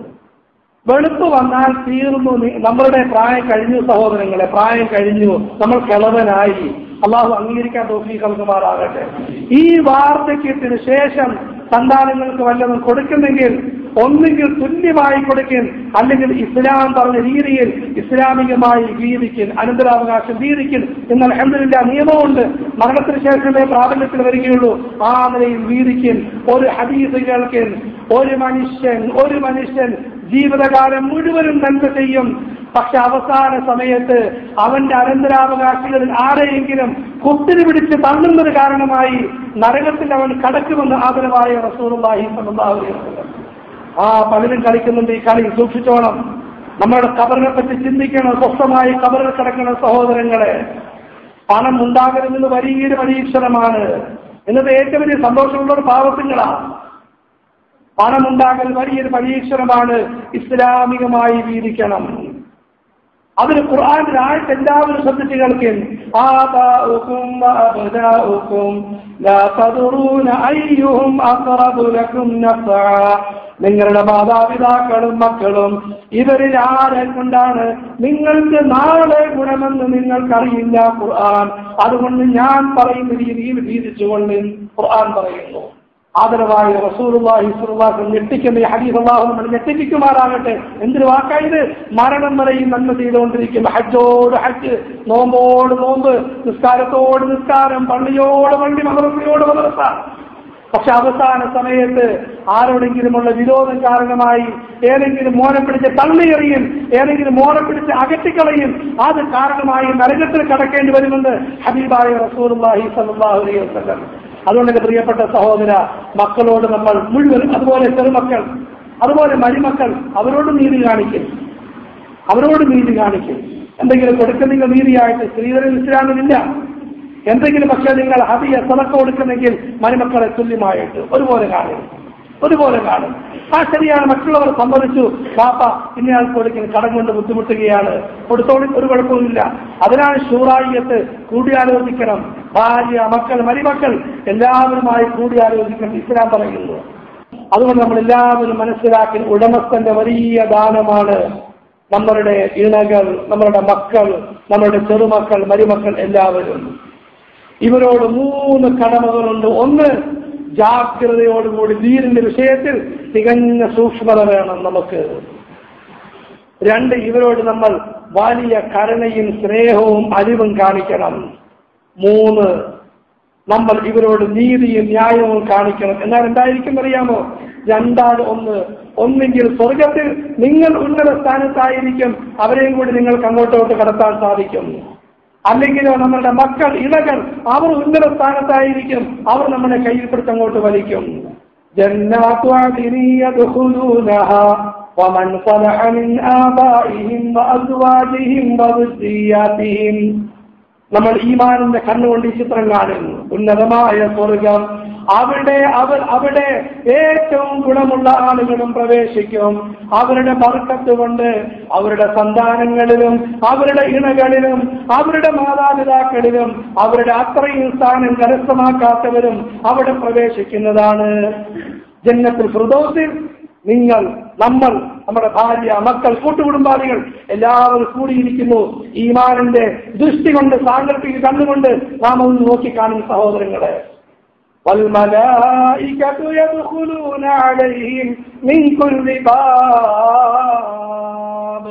വെളുപ്പ് വന്നാൽ തീർന്നു നമ്മളുടെ പ്രായം കഴിഞ്ഞു സഹോദരങ്ങളെ പ്രായം കഴിഞ്ഞു. നമ്മൾ കിളവനായി. അള്ളാഹു അംഗീകരിക്കാൻ തോഫി കൽക്കുമാറാകട്ടെ ഈ വാർദ്ധക്യത്തിന് ശേഷം സന്താനങ്ങൾക്ക് വല്ലതും കൊടുക്കുന്നെങ്കിൽ ഒന്നുകിൽ തുല്യമായി കൊടുക്കും അല്ലെങ്കിൽ ഇസ്ലാം പറഞ്ഞ രീതിയിൽ ഇസ്ലാമികമായി ജീവിക്കും അനന്തരാവകാശം വീതിക്കും എന്നാൽ അഹമ്മദില്ല നിയമമുണ്ട്. മരണത്തിന് ശേഷമേ പ്രാബല്യത്തിൽ വരികയുള്ളൂ. ആ നിലയിൽ വീതിക്കും ഒരു ഹദീസ് കേൾക്കും ഒരു മനുഷ്യൻ ഒരു മനുഷ്യൻ ജീവിതകാലം മുഴുവനും നന്മ ചെയ്യും. പക്ഷെ അവസാന സമയത്ത് അവന്റെ അനന്തരാവകാശികളിൽ ആരെയെങ്കിലും കുത്തിരി പിടിച്ച് തള്ളുന്നത് കാരണമായി നരകത്തിൽ അവൻ കടക്കുമെന്ന് ആദരവായ റസൂലുള്ളാഹി സ്വല്ലല്ലാഹു അലൈഹി വസല്ലം ആ പലരും കളിക്കുന്നുണ്ട് ഈ കളി സൂക്ഷിച്ചോണം. നമ്മളുടെ കബറിനെ പറ്റി ചിന്തിക്കണം. സ്വസ്ഥമായി കബറിൽ കിടക്കണം സഹോദരങ്ങളെ പണം ഉണ്ടാകരുതെന്ന് വലിയൊരു പരീക്ഷണമാണ്. ഇന്നത്തെ ഏറ്റവും വലിയ സന്തോഷമുള്ള ഒരു പാവത്തിങ്ങളാണ് പണമുണ്ടാകൽ വലിയൊരു പരീക്ഷണമാണ്. ഇസ്ലാമികമായി വീതിക്കണം അതിന് ഖുർആാനിൽ ആയിട്ട് എല്ലാവരും ശ്രദ്ധിച്ച് കേൾക്കും ആബാഉക്കും വഅബ്നാഉക്കും ലാ തദറൂന അയ്യുഹും അഖറബു ലക്കും നഫഅ. നിങ്ങളുടെ മാതാപിതാക്കളും മക്കളും ഇവരിൽ ആരെ കൊണ്ടാണ് നിങ്ങൾക്ക് നാളെ ഗുണമെന്ന് നിങ്ങൾക്കറിയില്ല ഖുർആൻ. അതുകൊണ്ട് ഞാൻ പറയുന്ന രീതിയിൽ വീതിച്ചുകൊണ്ട് ഖുർആൻ പറയുന്നു. ആദരവായ റസൂലുള്ളാഹി അലൈഹി ഞെട്ടിക്കുന്ന ഈ ഹദീസ് അല്ലാഹു നമ്മൾ ഞെട്ടിപ്പിക്കുമാറാകട്ടെ. എന്തൊരു വാക്കായത് മരണം വരെയും നന്മ ചെയ്തുകൊണ്ടിരിക്കുന്ന ഹജ്ജോട് ഹജ്ജ്. നോമ്പോട് നോമ്പ് നിസ്കാരത്തോട് നിസ്കാരം പള്ളിയോട് പള്ളി മദ്രസയോട് മദ്രസ. പക്ഷെ അവസാന സമയത്ത് ആരോടെങ്കിലുമുള്ള വിരോധം കാരണമായി ഏതെങ്കിലും മോനെ പിടിച്ച് തള്ളിയെറിയും ഏതെങ്കിലും മോനെ പിടിച്ച് അകറ്റിക്കളയും അത് കാരണമായി നരകത്തിൽ കടക്കേണ്ടി വരുമെന്ന് ഹബീബായ റസൂലുള്ളാഹി സ്വല്ലല്ലാഹു അലൈഹി വസല്ലം അതുകൊണ്ട് എന്റെ പ്രിയപ്പെട്ട സഹോദര മക്കളോട് നമ്മൾ മുഴുവൻ അതുപോലെ ചെറുമക്കൾ അതുപോലെ മരുമക്കൾ അവരോട് നീതി കാണിക്കും അവരോട് നീതി കാണിക്കും എന്തെങ്കിലും കൊടുക്കുന്നെങ്കിൽ നീതിയായിട്ട് സ്ത്രീധരൻ ഇസ്ലാമിലില്ല എന്തെങ്കിലും പക്ഷേ നിങ്ങൾ ഹതിയ സതക്ക കൊടുക്കുന്നെങ്കിൽ മരുമക്കളെ തുല്യമായിട്ട് ഒരുപോലെ കാണും ഒരുപോലെ കാണും. ആ ശരിയാണ് മറ്റുള്ളവർ സമ്മതിച്ചു. പാപ്പ ഇന്നയാൾക്ക് കൊടുക്കുന്ന കടം കൊണ്ട് ബുദ്ധിമുട്ടുകയാണ്. കൊടുത്തോളി ഒരു കുഴപ്പമില്ല അതിനാണ് ഷൂറായിയത്ത് കൂടിയാലോചിക്കണം. ഭാര്യ മക്കൾ മരിമക്കൾ എല്ലാവരുമായി കൂടിയാലോചിക്കണം. ഇസ്ലാം പറയുന്നു. അതുകൊണ്ട് നമ്മൾ എല്ലാവരും മനസ്സിലാക്കി ഉടമസ്ഥന്റെ വലിയ ദാനമാണ് നമ്മളുടെ ഇണകൾ നമ്മളുടെ മക്കൾ നമ്മളുടെ ചെറുമക്കൾ മരുമക്കൾ എല്ലാവരും. ഇവരോട് മൂന്ന് കടമകളുണ്ട്. ഒന്ന് ജാഗ്രതയോടുകൂടി ദീനിന്റെ വിഷയത്തിൽ തികഞ്ഞ സൂക്ഷ്മത വേണം നമുക്ക്. രണ്ട് ഇവരോട് നമ്മൾ വലിയ കരുണയും സ്നേഹവും അരിവും കാണിക്കണം. മൂന്ന് നമ്മൾ ഇവരോട് നീതിയും ന്യായവും കാണിക്കണം. എന്നാൽ എന്തായിരിക്കും അറിയാമോ? രണ്ടാണ് ഒന്ന്. ഒന്നെങ്കിൽ സ്വർഗത്തിൽ നിങ്ങൾ ഉന്നത സ്ഥാനത്തായിരിക്കും. അവരെയും കൂടി നിങ്ങൾക്ക് അങ്ങോട്ടോട്ട് കടത്താൻ സാധിക്കും. അല്ലെങ്കിലോ നമ്മളുടെ മക്കൾ ഇണകൾ അവർ ഉന്നത സ്ഥാനത്തായിരിക്കും അവർ നമ്മുടെ കയ്യിൽ പിടിച്ച് അങ്ങോട്ട് വലിക്കും جنات عدن يدخلونها ومن صلح من آبائهم وأزواجهم وذرياتهم നമ്മൾ ഈമാനിന്റെ കണ്ണുകൊണ്ട് ഈ ചിത്രം കാണുന്നു ഉന്നതമായ സ്വർഗം അവിടെ അവർ അവിടെ ഏറ്റവും ഗുണമുള്ള ആളുകളും പ്രവേശിക്കും. അവരുടെ ബർക്കത്ത് കൊണ്ട് അവരുടെ സന്താനങ്ങളിലും അവരുടെ ഇണകളിലും അവരുടെ മാതാപിതാക്കളിലും അവരുടെ അത്രയും സ്ഥാനം കരസ്ഥമാക്കാത്തവരും അവിടെ പ്രവേശിക്കുന്നതാണ്. ജന്നത്തിൽ ഫിർദൗസിൽ നിങ്ങൾ നമ്മൾ നമ്മുടെ ഭാര്യ മക്കൾ കൂട്ടുകുടുംബാദികൾ എല്ലാവരും കൂടിയിരിക്കുന്നു. ഈമാനിന്റെ ദൃഷ്ടി കൊണ്ട് സാങ്കല്പിക കണ്ണുകൊണ്ട് നാം ഒന്ന് നോക്കിക്കാണും സഹോദരങ്ങളെ. والملائكة يدخلون عليهم من كل باب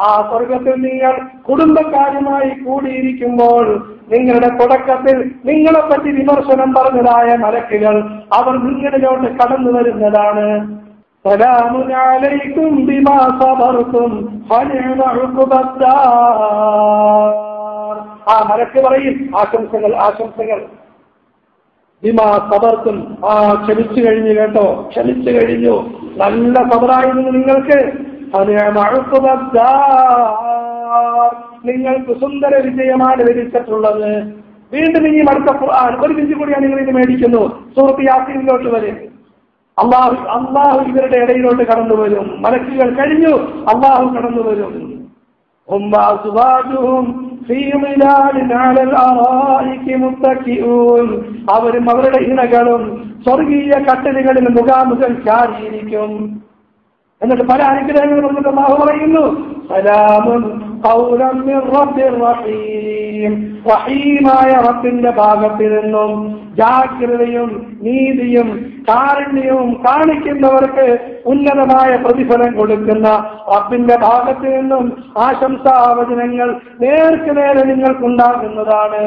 ആ സ്വർഗത്തിൽ നിങ്ങൾ കുടുംബക്കാരുമായി കൂടിയിരിക്കുമ്പോൾ നിങ്ങളുടെ തുടക്കത്തിൽ നിങ്ങളെ പറ്റി വിമർശനം പറഞ്ഞതായ മലക്കുകൾ അവർ നിങ്ങളിലോട്ട് കടന്നു വരുന്നതാണ് سلام عليكم بما صبرتم فنعم عقب الدار ആ മലക്ക് പറയും ആശംസകൾ ആശംസകൾ ഇമാ സബർക്കും ആ ക്ഷമിച്ചു കഴിഞ്ഞു കേട്ടോ. ക്ഷമിച്ചു കഴിഞ്ഞു. നല്ല സബറായിരുന്നു നിങ്ങൾക്ക്. നിങ്ങൾക്ക് സുന്ദര വിജയമാണ് ലഭിച്ചിട്ടുള്ളത്. വീണ്ടും ഇനി അടുത്ത ഒരു മിനിറ്റ് കൂടിയാണ് നിങ്ങൾ ഇത് മേടിക്കുന്നു. സുഹൃത്ത് യാത്രയിലോട്ട് വരും. അള്ളാഹു അള്ളാഹു ഇവരുടെ ഇടയിലോട്ട് കടന്നു വരും. മലക്കുകൾ കഴിഞ്ഞു. അള്ളാഹു കടന്നു വരും. അവരും അവരുടെ ഇണകളും സ്വർഗീയ കട്ടിലുകളിൽ മുഖാമുഖം ചാരിയിരിക്കും. എന്നിട്ട് പല അനുഗ്രഹങ്ങളും വന്നിട്ട് അള്ളാഹു പറയുന്നു സലാമുൻ റഹീമായ റബ്ബിന്റെ ഭാഗത്ത് നിന്നും ജാഗ്രതയും നീതിയും കാരുണ്യവും കാണിക്കുന്നവർക്ക് ഉന്നതമായ പ്രതിഫലം കൊടുക്കുന്ന റബ്ബിന്റെ ഭാഗത്ത് നിന്നും ആശംസാവചനങ്ങൾ നേർക്ക് നേരെ നിങ്ങൾക്കുണ്ടാകുന്നതാണ്.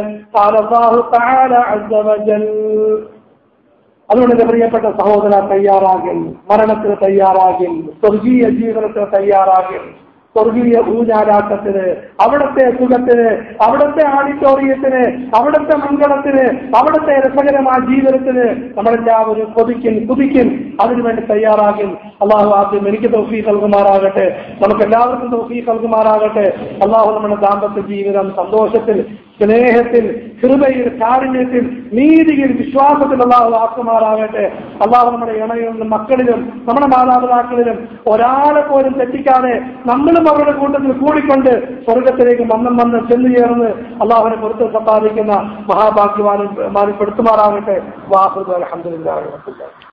അതുകൊണ്ട് എന്റെ പ്രിയപ്പെട്ട സഹോദര തയ്യാറാകിൽ മരണത്തിന് തയ്യാറാകിൽ സ്വർഗീയ ജീവിതത്തിന് തയ്യാറാകിൽ സ്വർഗീയ ഊഞ്ഞാരാട്ടത്തിന് അവിടത്തെ സുഖത്തിന് അവിടുത്തെ ആഡിറ്റോറിയത്തിന് അവിടുത്തെ മംഗളത്തിന് അവിടുത്തെ രസകരമായ ജീവിതത്തിന് നമ്മളെല്ലാവരും കൊതിക്കും കുതിക്കും. അതിനുവേണ്ടി തയ്യാറാകും. അള്ളാഹു ആദ്യം എനിക്ക് തൗഫീഖ് നൽകുമാറാകട്ടെ. നമുക്ക് എല്ലാവർക്കും തൗഫീഖ് നൽകുമാറാകട്ടെ. അള്ളാഹു നമ്മുടെ ദാമ്പത്യ ജീവിതം സന്തോഷത്തിൽ സ്നേഹത്തിൽ കൃപയിൽ കാരുണ്യത്തിൽ നീതിയിൽ വിശ്വാസത്തിൽ അള്ളാഹു ആക്കുമാറാകട്ടെ അള്ളാഹു നമ്മുടെ ഇണയിലും മക്കളിലും നമ്മുടെ മാതാപിതാക്കളിലും ഒരാളെ പോലും തെറ്റിക്കാതെ നമ്മളും അവരുടെ കൂട്ടത്തിൽ കൂടിക്കൊണ്ട് സ്വർഗത്തിലേക്ക് മന്നം വന്ന് ചെന്നു ചേർന്ന് അള്ളാഹുവിനെ പുറത്ത് സമ്പാദിക്കുന്ന മഹാഭാഗ്യവാനും മാറിപ്പെടുത്തുമാറാകട്ടെ വാഹുദ് അലഹദില്ല